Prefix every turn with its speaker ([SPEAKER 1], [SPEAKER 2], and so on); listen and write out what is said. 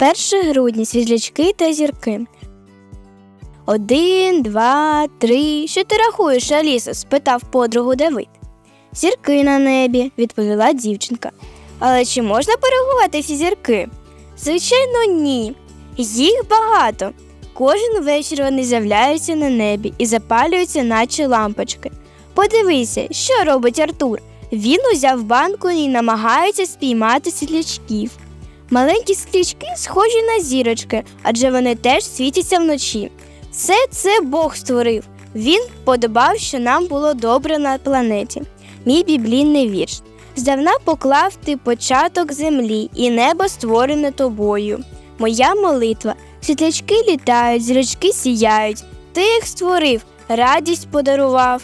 [SPEAKER 1] 1 грудня світлячки та зірки. Один, два, три. Що ти рахуєш, Алісо? спитав подругу Давид. Зірки на небі, відповіла дівчинка. Але чи можна порахувати всі зірки? Звичайно, ні. Їх багато. Кожен вечір вони з'являються на небі і запалюються, наче лампочки. Подивися, що робить Артур. Він узяв банку і намагається спіймати світлячків. Маленькі світлячки схожі на зірочки, адже вони теж світяться вночі. Все це Бог створив. Він подобав, що нам було добре на планеті. Мій біблійний вірш. Здавна поклав ти початок землі, і небо створене тобою. Моя молитва. Світлячки літають, зірочки сіяють. Ти їх створив, радість подарував.